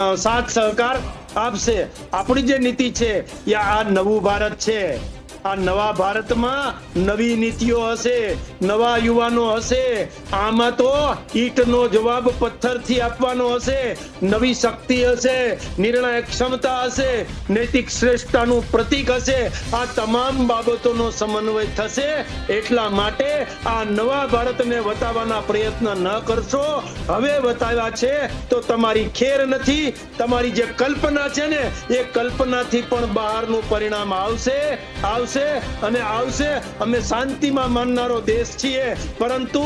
સાથ સહકાર આપશે. આપણી જે નીતિ છે એ આ નવું ભારત છે. આ નવા ભારતમાં નવી નીતિઓ હશે, નવા યુવાનો હશે. આમાં તો ઈટનો જવાબ પથ્થરથી આપવાનો હશે. નવી શક્તિ હશે, નિર્ણાયક ક્ષમતા હશે, નૈતિક શ્રેષ્ઠતાનું પ્રતીક હશે. આ તમામ બાબતોનો સમન્વય થશે. એટલા માટે આ નવા ભારતને વતાવવાના પ્રયત્ન ન કરશો. હવે વતાવ્યા છે, તો તમારી ખેર નથી, તમારી જે કલ્પના છે ને, એ કલ્પનાથી પણ બહારનું પરિણામ આવશે. આવશે અને આવશે. અમે શાંતિમાં માનનારો દેશ છીએ. પરંતુ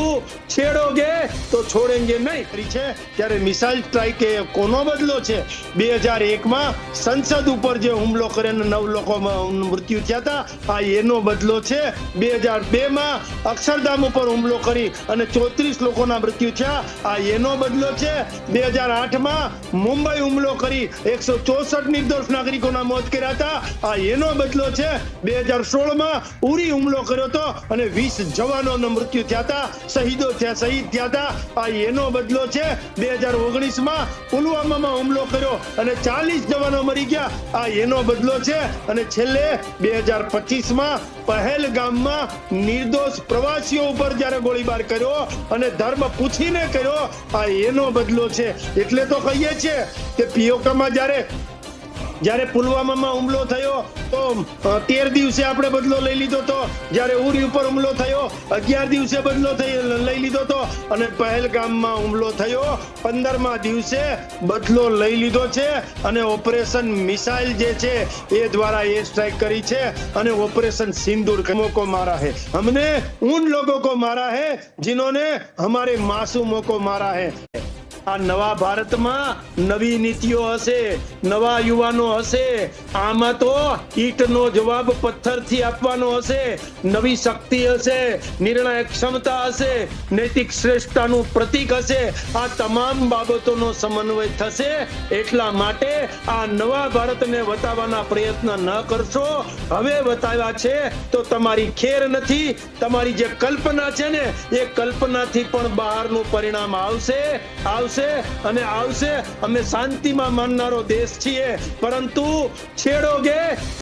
છેડોગે તો છોડેંગે નહીં. કરી છે, ત્યારે મિસાઇલ સ્ટ્રાઇક એ કોનો બદલો છે? બે હજાર એકમાં સંસદ ઉપર જે હુમલો કરીને નવ લોકો મૃત્યુ થયા હતા, આ એનો બદલો છે. બે હજાર બેમાં અક્ષરધામ ઉપર હુમલો કરી અને ચોત્રીસ લોકોના મૃત્યુ થયા. આ એનો બદલો છે. બે હજાર આઠમાં મુંબઈ હુમલો કરી એકસો ચોસઠ નિર્દોષ નાગરિકોના મોત કર્યા હતા. આ એનો બદલો છે. બે હજાર સોળમાં ઉરી હુમલો કર્યો હતો અને વીસ જવાનોના મૃત્યુ થયા હતા, શહીદો થયા, શહીદ થયા હતા. આ એનો બદલો છે, બે હજાર ઓગણીસમાં પુલવામામાં હુમલો કર્યો અને ચાલીસ જવાનો મરી ગયા. આ એનો બદલો છે અને છેલ્લે બે હજાર પચીસમાં પહેલગામમાં નિર્દોષ પ્રવાસીઓ ઉપર જ્યારે ગોળીબાર કર્યો અને ધર્મ પૂછીને કર્યો, આ એનો બદલો છે. એટલે તો કહીએ છીએ કે પીઓકામાં જ્યારે જ્યારે પુલવામામાં હુમલો થયો, તો તેર દિવસે આપણે બદલો લઈ લીધો હતો જ્યારે ઉરી ઉપર હુમલો થયો, અગિયાર દિવસે બદલો લઈ લીધો હતો અને પહેલગામમાં હુમલો થયો, પંદરમા દિવસે બદલો લઈ લીધો છે, અને ઓપરેશન મિસાઇલ જે છે, એ દ્વારા એર સ્ટ્રાઇક કરી છે, અને ઓપરેશન સિંદૂર કો મારા હે. हमने उन लोगों को मारा है जिन्होंने हमारे मासूमों को मारा है આ નવા ભારતમાં નવી નીતિઓ હશે, નવા યુવાનો હશે. આમાં તો ઈટનો જવાબ પથ્થરથી આપવાનો હશે. નવી શક્તિ હશે, નિર્ણાયક ક્ષમતા હશે, નૈતિક શ્રેષ્ઠતાનું પ્રતીક હશે. આ તમામ બાબતોનો સમન્વય થશે. એટલા માટે આ નવા ભારતને વતાવવાના પ્રયત્ન ન કરશો. હવે વતાવ્યા છે તો તમારી ખેર નથી, તમારી જે કલ્પના છે ને, એ કલ્પનાથી પણ બહારનું પરિણામ આવશે. આવશે અને આવશે. અમે શાંતિમાં માનનારો દેશ છીએ. પરંતુ છેડોગે